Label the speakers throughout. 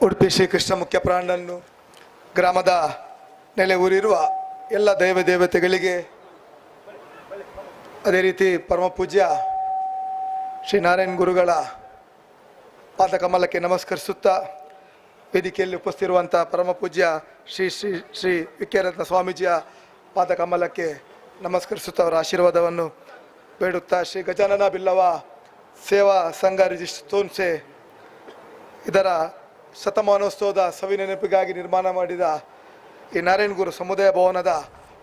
Speaker 1: ಉಡುಪಿ ಶ್ರೀಕೃಷ್ಣ ಮುಖ್ಯ ಪ್ರಾಣನನ್ನು ಗ್ರಾಮದ ನೆಲೆ ಊರಿರುವ ಎಲ್ಲ ದೈವ ದೇವತೆಗಳಿಗೆ ಅದೇ ರೀತಿ ಪರಮ ಪೂಜ್ಯ ಶ್ರೀ ನಾರಾಯಣ ಗುರುಗಳ ಪಾದಕಮಲಕ್ಕೆ ನಮಸ್ಕರಿಸುತ್ತಾ ವೇದಿಕೆಯಲ್ಲಿ ಉಪಸ್ಥಿರುವಂಥ ಪರಮ ಪೂಜ್ಯ ಶ್ರೀ ಶ್ರೀ ಶ್ರೀ ವಿಖ್ಯರತ್ನ ಸ್ವಾಮೀಜಿಯ ಪಾದಕಮಲಕ್ಕೆ ನಮಸ್ಕರಿಸುತ್ತಾ ಅವರ ಆಶೀರ್ವಾದವನ್ನು ಬೇಡುತ್ತಾ ಶ್ರೀ ಗಜಾನನ ಬಿಲ್ಲವ ಸೇವಾ ಸಂಘ ರಿಜಿಸ್ಟರ್ ತೋನ್ಸೆ ಇದರ ಶತಮಾನೋತ್ಸವದ ಸವಿ ನೆನಪಿಗಾಗಿ ನಿರ್ಮಾಣ ಮಾಡಿದ ಈ ನಾರಾಯಣ ಗುರು ಸಮುದಾಯ ಭವನದ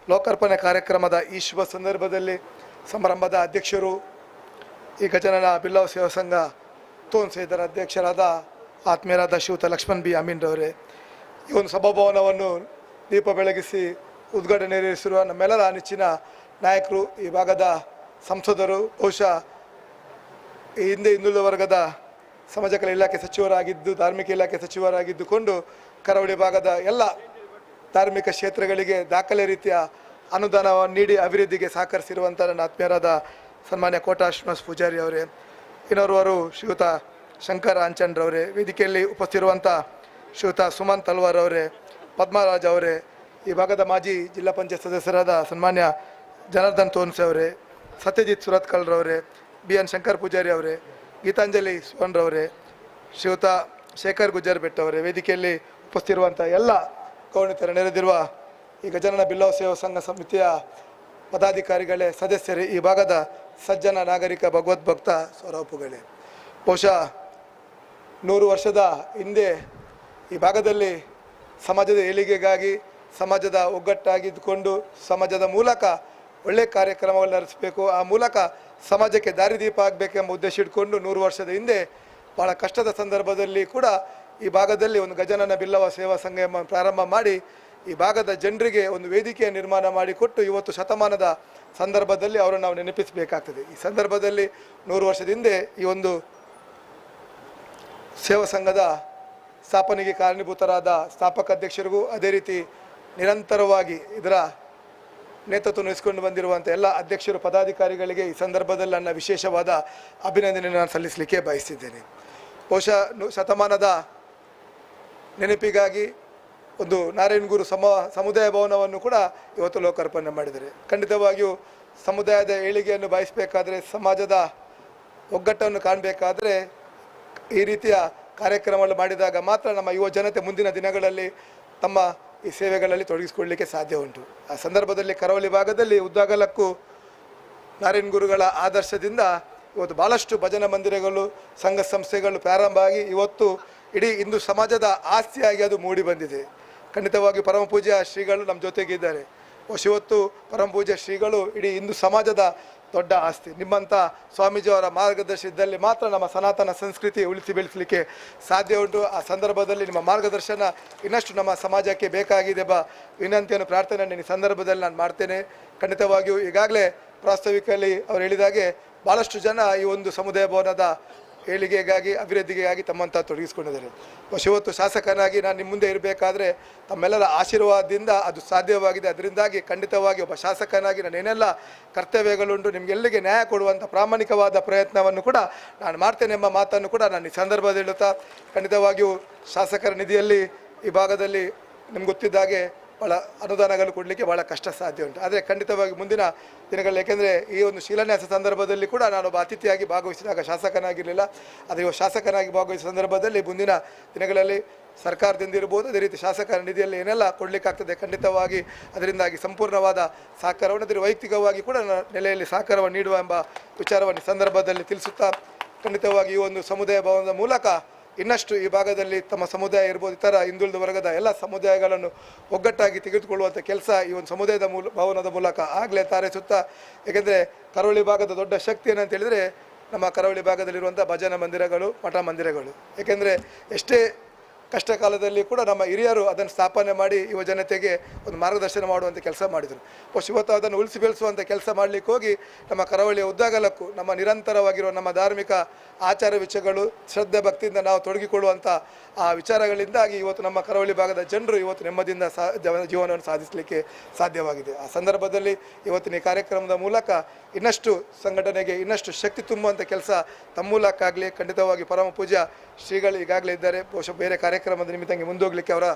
Speaker 1: ಲೋಕಾರ್ಪಣೆ ಕಾರ್ಯಕ್ರಮದ ಈ ಶುಭ ಸಂದರ್ಭದಲ್ಲಿ ಸಮಾರಂಭದ ಅಧ್ಯಕ್ಷರು ಈ ಗಜನನ ಬಿಲ್ಲವ ಸೇವಾ ಸಂಘ ತೋನ್ ಸೇದರ ಅಧ್ಯಕ್ಷರಾದ ಆತ್ಮೀಯರಾದ ಶಿವತ ಲಕ್ಷ್ಮಣ್ ಬಿ ಅಮೀನ್ರವರೇ ಈ ಒಂದು ಸಭಾಭವನವನ್ನು ದೀಪ ಬೆಳಗಿಸಿ ಉದ್ಘಾಟನೆ ನೆರವೇರಿಸಿರುವ ನಮ್ಮೆಲ್ಲರ ನೆಚ್ಚಿನ ನಾಯಕರು ಈ ಭಾಗದ ಸಂಸದರು, ಬಹುಶಃ ಹಿಂದೆ ಹಿಂದುಳಿದ ವರ್ಗದ ಸಮಾಜ ಇಲಾಖೆ ಸಚಿವರಾಗಿದ್ದು, ಧಾರ್ಮಿಕ ಇಲಾಖೆ ಸಚಿವರಾಗಿದ್ದುಕೊಂಡು ಕರಾವಳಿ ಭಾಗದ ಎಲ್ಲ ಧಾರ್ಮಿಕ ಕ್ಷೇತ್ರಗಳಿಗೆ ದಾಖಲೆ ರೀತಿಯ ಅನುದಾನವನ್ನು ನೀಡಿ ಅಭಿವೃದ್ಧಿಗೆ ಸಹಕರಿಸಿರುವಂಥ ನನ್ನ ಆತ್ಮೀಯರಾದ ಸನ್ಮಾನ್ಯ ಕೋಟಾ ಶ್ರೀನಿವಾಸ ಪೂಜಾರಿ ಅವರೇ, ಇನ್ನೋರ್ವರು ಶ್ರೀಯುತ ಶಂಕರ್ ಆಂಚನ್ರವರೇ ವೇದಿಕೆಯಲ್ಲಿ ಉಪಸ್ಥಿರುವಂಥ ಶ್ರೀಯುತ ಸುಮನ್ ತಲ್ವಾರ್ ಅವರೇ, ಪದ್ಮರಾಜ್ ಅವರೇ, ಈ ಭಾಗದ ಮಾಜಿ ಜಿಲ್ಲಾ ಪಂಚಾಯತ್ ಸದಸ್ಯರಾದ ಸನ್ಮಾನ್ಯ ಜನಾರ್ದನ್ ತೋನ್ಸೆ ಅವರೇ, ಸತ್ಯಜಿತ್ ಸುರತ್ಕಲ್ರವರೇ ಬಿ ಎನ್ ಶಂಕರ್ ಪೂಜಾರಿ ಅವರೇ ಗೀತಾಂಜಲಿ ಸುವರ್ಣರವರೇ ಶ್ರೀಯುತ ಶೇಖರ್ ಗುಜ್ಜರ್ ಬೆಟ್ಟವರೇ ವೇದಿಕೆಯಲ್ಲಿ ಉಪಸ್ಥಿರುವಂಥ ಎಲ್ಲ ಕೌಣಿತರ ನೆರೆದಿರುವ ಈ ಗಜಾನನ ಬಿಲ್ಲವ ಸೇವಾ ಸಂಘ ಸಮಿತಿಯ ಪದಾಧಿಕಾರಿಗಳೇ, ಸದಸ್ಯರೇ, ಈ ಭಾಗದ ಸಜ್ಜನ ನಾಗರಿಕ ಭಗವದ್ಭಕ್ತ ಸ್ವರೂಪಗಳೇ ಬಹುಶಃ ನೂರು ವರ್ಷದ ಹಿಂದೆ ಈ ಭಾಗದಲ್ಲಿ ಸಮಾಜದ ಏಳಿಗೆಗಾಗಿ, ಸಮಾಜದ ಒಗ್ಗಟ್ಟಾಗಿದ್ದುಕೊಂಡು, ಸಮಾಜದ ಮೂಲಕ ಒಳ್ಳೆ ಕಾರ್ಯಕ್ರಮಗಳನ್ನು ನಡೆಸಬೇಕು. ಆ ಮೂಲಕ ಸಮಾಜಕ್ಕೆ ದಾರಿದೀಪ ಆಗಬೇಕೆಂಬ ಉದ್ದೇಶ ಇಟ್ಕೊಂಡು ನೂರು ವರ್ಷದ ಹಿಂದೆ ಬಹಳ ಕಷ್ಟದ ಸಂದರ್ಭದಲ್ಲಿ ಕೂಡ ಈ ಭಾಗದಲ್ಲಿ ಒಂದು ಗಜನನ ಬಿಲ್ಲವ ಸೇವಾ ಸಂಘ ಎಂಬ ಪ್ರಾರಂಭ ಮಾಡಿ ಈ ಭಾಗದ ಜನರಿಗೆ ಒಂದು ವೇದಿಕೆಯ ನಿರ್ಮಾಣ ಮಾಡಿಕೊಟ್ಟು ಇವತ್ತು ಶತಮಾನದ ಸಂದರ್ಭದಲ್ಲಿ ಅವರನ್ನು ನಾವು ನೆನಪಿಸಬೇಕಾಗ್ತದೆ. ಈ ಸಂದರ್ಭದಲ್ಲಿ ನೂರು ವರ್ಷದ ಹಿಂದೆ ಈ ಒಂದು ಸೇವಾ ಸಂಘದ ಸ್ಥಾಪನೆಗೆ ಕಾರಣೀಭೂತರಾದ ಸ್ಥಾಪಕ ಅಧ್ಯಕ್ಷರಿಗೂ ಅದೇ ರೀತಿ ನಿರಂತರವಾಗಿ ಇದರ ನೇತೃತ್ವ ವಹಿಸಿಕೊಂಡು ಬಂದಿರುವಂಥ ಎಲ್ಲ ಅಧ್ಯಕ್ಷರು, ಪದಾಧಿಕಾರಿಗಳಿಗೆ ಈ ಸಂದರ್ಭದಲ್ಲಿ ನನ್ನ ವಿಶೇಷವಾದ ಅಭಿನಂದನೆ ನಾನು ಸಲ್ಲಿಸಲಿಕ್ಕೆ ಬಯಸಿದ್ದೇನೆ. ಬಹುಶಃ ಶತಮಾನದ ನೆನಪಿಗಾಗಿ ಒಂದು ನಾರಾಯಣ ಗುರು ಸಮ, ಸಮುದಾಯ ಭವನವನ್ನು ಕೂಡ ಇವತ್ತು ಲೋಕಾರ್ಪಣೆ ಮಾಡಿದ್ದಾರೆ. ಖಂಡಿತವಾಗಿಯೂ ಸಮುದಾಯದ ಏಳಿಗೆಯನ್ನು ಬಯಸಬೇಕಾದ್ರೆ, ಸಮಾಜದ ಒಗ್ಗಟ್ಟನ್ನು ಕಾಣಬೇಕಾದ್ರೆ ಈ ರೀತಿಯ ಕಾರ್ಯಕ್ರಮಗಳು ಮಾಡಿದಾಗ ಮಾತ್ರ ನಮ್ಮ ಯುವ ಜನತೆ ಮುಂದಿನ ದಿನಗಳಲ್ಲಿ ತಮ್ಮ ಈ ಸೇವೆಗಳಲ್ಲಿ ತೊಡಗಿಸಿಕೊಳ್ಳಲಿಕ್ಕೆ ಸಾಧ್ಯ ಉಂಟು. ಆ ಸಂದರ್ಭದಲ್ಲಿ ಕರಾವಳಿ ಭಾಗದಲ್ಲಿ ಉದ್ದಾಗಲಕ್ಕೂ ನಾರಾಯಣ ಗುರುಗಳ ಆದರ್ಶದಿಂದ ಇವತ್ತು ಭಾಳಷ್ಟು ಭಜನಾ ಮಂದಿರಗಳು, ಸಂಘ ಸಂಸ್ಥೆಗಳು ಪ್ರಾರಂಭ ಆಗಿ ಇವತ್ತು ಇಡೀ ಹಿಂದೂ ಸಮಾಜದ ಆಸ್ತಿಯಾಗಿ ಅದು ಮೂಡಿ ಬಂದಿದೆ. ಖಂಡಿತವಾಗಿ ಪರಮ ಪೂಜ್ಯ ಶ್ರೀಗಳು ನಮ್ಮ ಜೊತೆಗಿದ್ದಾರೆ. ಪರಮ ಪೂಜ್ಯ ಶ್ರೀಗಳು ಇಡೀ ಹಿಂದೂ ಸಮಾಜದ ದೊಡ್ಡ ಆಸ್ತಿ. ನಿಮ್ಮಂಥ ಸ್ವಾಮೀಜಿಯವರ ಮಾರ್ಗದರ್ಶನದಲ್ಲಿ ಮಾತ್ರ ನಮ್ಮ ಸನಾತನ ಸಂಸ್ಕೃತಿ ಉಳಿಸಿ ಬೆಳೆಸಲಿಕ್ಕೆ ಸಾಧ್ಯ ಉಂಟು. ಆ ಸಂದರ್ಭದಲ್ಲಿ ನಿಮ್ಮ ಮಾರ್ಗದರ್ಶನ ಇನ್ನಷ್ಟು ನಮ್ಮ ಸಮಾಜಕ್ಕೆ ಬೇಕಾಗಿದೆ ಎಂಬ ವಿನಂತಿಯನ್ನು ಪ್ರಾರ್ಥನೆಯನ್ನು ಈ ಸಂದರ್ಭದಲ್ಲಿ ನಾನು ಮಾಡ್ತೇನೆ. ಖಂಡಿತವಾಗಿಯೂ ಈಗಾಗಲೇ ಪ್ರಾಸ್ತಾವಿಕಲ್ಲಿ ಅವರು ಹೇಳಿದಾಗೆ ಭಾಳಷ್ಟು ಜನ ಈ ಒಂದು ಸಮುದಾಯ ಭವನದ ಏಳಿಗೆಗಾಗಿ, ಅಭಿವೃದ್ಧಿಗಾಗಿ ತಮ್ಮಂತ ತೊಡಗಿಸಿಕೊಂಡಿದ್ದಾರೆ. ಬಹುಶಃ ಶಾಸಕನಾಗಿ ನಾನು ನಿಮ್ಮ ಮುಂದೆ ಇರಬೇಕಾದ್ರೆ ತಮ್ಮೆಲ್ಲರ ಆಶೀರ್ವಾದದಿಂದ ಅದು ಸಾಧ್ಯವಾಗಿದೆ. ಅದರಿಂದಾಗಿ ಖಂಡಿತವಾಗಿ ಒಬ್ಬ ಶಾಸಕನಾಗಿ ನಾನು ಏನೆಲ್ಲ ಕರ್ತವ್ಯಗಳುಂಟು ನಿಮಗೆಲ್ಲಿಗೆ ನ್ಯಾಯ ಕೊಡುವಂಥ ಪ್ರಾಮಾಣಿಕವಾದ ಪ್ರಯತ್ನವನ್ನು ಕೂಡ ನಾನು ಮಾಡ್ತೇನೆ ಎಂಬ ಮಾತನ್ನು ಕೂಡ ನಾನು ಈ ಸಂದರ್ಭದಲ್ಲಿ ಹೇಳುತ್ತಾ, ಖಂಡಿತವಾಗಿಯೂ ಶಾಸಕರ ನಿಧಿಯಲ್ಲಿ ಈ ಭಾಗದಲ್ಲಿ ನಿಮ್ಗೆ ಗೊತ್ತಿದ್ದಾಗೆ ಭಾಳ ಅನುದಾನಗಳು ಕೊಡಲಿಕ್ಕೆ ಭಾಳ ಕಷ್ಟ ಸಾಧ್ಯ ಉಂಟು. ಆದರೆ ಖಂಡಿತವಾಗಿ ಮುಂದಿನ ದಿನಗಳಲ್ಲಿ ಏಕೆಂದರೆ ಈ ಒಂದು ಶಿಲಾನ್ಯಾಸ ಸಂದರ್ಭದಲ್ಲಿ ಕೂಡ ನಾನು ಒಬ್ಬ ಅತಿಥಿಯಾಗಿ ಭಾಗವಹಿಸಿದಾಗ ಶಾಸಕನಾಗಿರಲಿಲ್ಲ. ಆದರೆ ಇವಾಗ ಶಾಸಕನಾಗಿ ಭಾಗವಹಿಸಿದ ಸಂದರ್ಭದಲ್ಲಿ ಮುಂದಿನ ದಿನಗಳಲ್ಲಿ ಸರ್ಕಾರದಿಂದ ಇರ್ಬೋದು, ಅದೇ ರೀತಿ ಶಾಸಕರ ನಿಧಿಯಲ್ಲಿ ಏನೆಲ್ಲ ಕೊಡಲಿಕ್ಕಾಗ್ತದೆ ಖಂಡಿತವಾಗಿ ಅದರಿಂದಾಗಿ ಸಂಪೂರ್ಣವಾದ ಸಹಕಾರವನ್ನು ಅದರ ವೈಯಕ್ತಿಕವಾಗಿ ಕೂಡ ನೆಲೆಯಲ್ಲಿ ಸಹಕಾರವನ್ನು ನೀಡುವ ಎಂಬ ವಿಚಾರವನ್ನು ಸಂದರ್ಭದಲ್ಲಿ ತಿಳಿಸುತ್ತಾ ಖಂಡಿತವಾಗಿ ಈ ಒಂದು ಸಮುದಾಯ ಭವನದ ಮೂಲಕ ಇನ್ನಷ್ಟು ಈ ಭಾಗದಲ್ಲಿ ತಮ್ಮ ಸಮುದಾಯ ಇರ್ಬೋದು, ಇತರ ಹಿಂದುಳಿದ ವರ್ಗದ ಎಲ್ಲ ಸಮುದಾಯಗಳನ್ನು ಒಗ್ಗಟ್ಟಾಗಿ ತೆಗೆದುಕೊಳ್ಳುವಂಥ ಕೆಲಸ ಈ ಒಂದು ಸಮುದಾಯದ ಮೂಲ, ಭವನದ ಮೂಲಕ ಆಗಲೇ ತಾರೈಸುತ್ತಾ, ಏಕೆಂದರೆ ಕರಾವಳಿ ಭಾಗದ ದೊಡ್ಡ ಶಕ್ತಿ ಏನಂತ ಹೇಳಿದರೆ ನಮ್ಮ ಕರಾವಳಿ ಭಾಗದಲ್ಲಿರುವಂಥ ಭಜನಾ ಮಂದಿರಗಳು, ಮಠ ಮಂದಿರಗಳು. ಏಕೆಂದರೆ ಎಷ್ಟೇ ಕಷ್ಟ ಕಾಲದಲ್ಲಿ ಕೂಡ ನಮ್ಮ ಹಿರಿಯರು ಅದನ್ನು ಸ್ಥಾಪನೆ ಮಾಡಿ ಯುವ ಜನತೆಗೆ ಒಂದು ಮಾರ್ಗದರ್ಶನ ಮಾಡುವಂಥ ಕೆಲಸ ಮಾಡಿದರು. ಪಶ್ ಇವತ್ತು ಅದನ್ನು ಉಳಿಸಿ ಬೆಳೆಸುವಂಥ ಕೆಲಸ ಮಾಡಲಿಕ್ಕೆ ಹೋಗಿ ನಮ್ಮ ಕರಾವಳಿಯ ಉದ್ದಾಗಲಕ್ಕೂ ನಮ್ಮ ನಿರಂತರವಾಗಿರುವ ನಮ್ಮ ಧಾರ್ಮಿಕ ಆಚಾರ ವಿಚಾರಗಳು ಶ್ರದ್ಧೆ ಭಕ್ತಿಯಿಂದ ನಾವು ತೊಡಗಿಕೊಳ್ಳುವಂಥ ಆ ವಿಚಾರಗಳಿಂದಾಗಿ ಇವತ್ತು ನಮ್ಮ ಕರಾವಳಿ ಭಾಗದ ಜನರು ಇವತ್ತು ನೆಮ್ಮದಿಯಿಂದ ಜೀವನವನ್ನು ಸಾಧಿಸಲಿಕ್ಕೆ ಸಾಧ್ಯವಾಗಿದೆ. ಆ ಸಂದರ್ಭದಲ್ಲಿ ಇವತ್ತಿನ ಈ ಕಾರ್ಯಕ್ರಮದ ಮೂಲಕ ಇನ್ನಷ್ಟು ಸಂಘಟನೆಗೆ ಇನ್ನಷ್ಟು ಶಕ್ತಿ ತುಂಬುವಂಥ ಕೆಲಸ ತಮ್ಮ ಮೂಲಕ ಖಂಡಿತವಾಗಿ ಪರಮ ಪೂಜಾ ಶ್ರೀಗಳು ಈಗಾಗಲೇ ಇದ್ದಾರೆ. ಬಹುಶಃ ಬೇರೆ ಕಾರ್ಯಕ್ರಮದ ನಿಮಿತ್ತಂಗೆ ಮುಂದೋಗ್ಲಿಕ್ಕೆ ಅವರ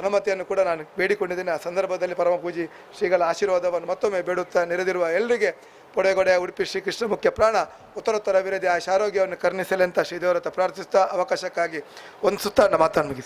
Speaker 1: ಅನುಮತಿಯನ್ನು ಕೂಡ ನಾನು ಬೇಡಿಕೊಂಡಿದ್ದೇನೆ. ಆ ಸಂದರ್ಭದಲ್ಲಿ ಪರಮ ಪೂಜಿ ಶ್ರೀಗಳ ಆಶೀರ್ವಾದವನ್ನು ಮತ್ತೊಮ್ಮೆ ಬೇಡುತ್ತಾ ನೆರೆದಿರುವ ಎಲ್ಲರಿಗೆ ಪೊಡೆಗೊಡೆ ಉಡುಪಿ ಶ್ರೀ ಕೃಷ್ಣ ಮುಖ್ಯ ಪ್ರಾಣ ಉತ್ತರೋತ್ತರ ವಿರೋಧಿ ಆಶಾರೋಗ್ಯವನ್ನು ಆರೋಗ್ಯವನ್ನು ಕರುಣಿಸಲಿ ಅಂತ ಶ್ರೀದೇವರತ್ತ ಪ್ರಾರ್ಥಿಸ್ತಾ ಅವಕಾಶಕ್ಕಾಗಿ ಒಂದು ಸುತ್ತ ಮಾತನ್ನು ಮುಗಿಸಿ.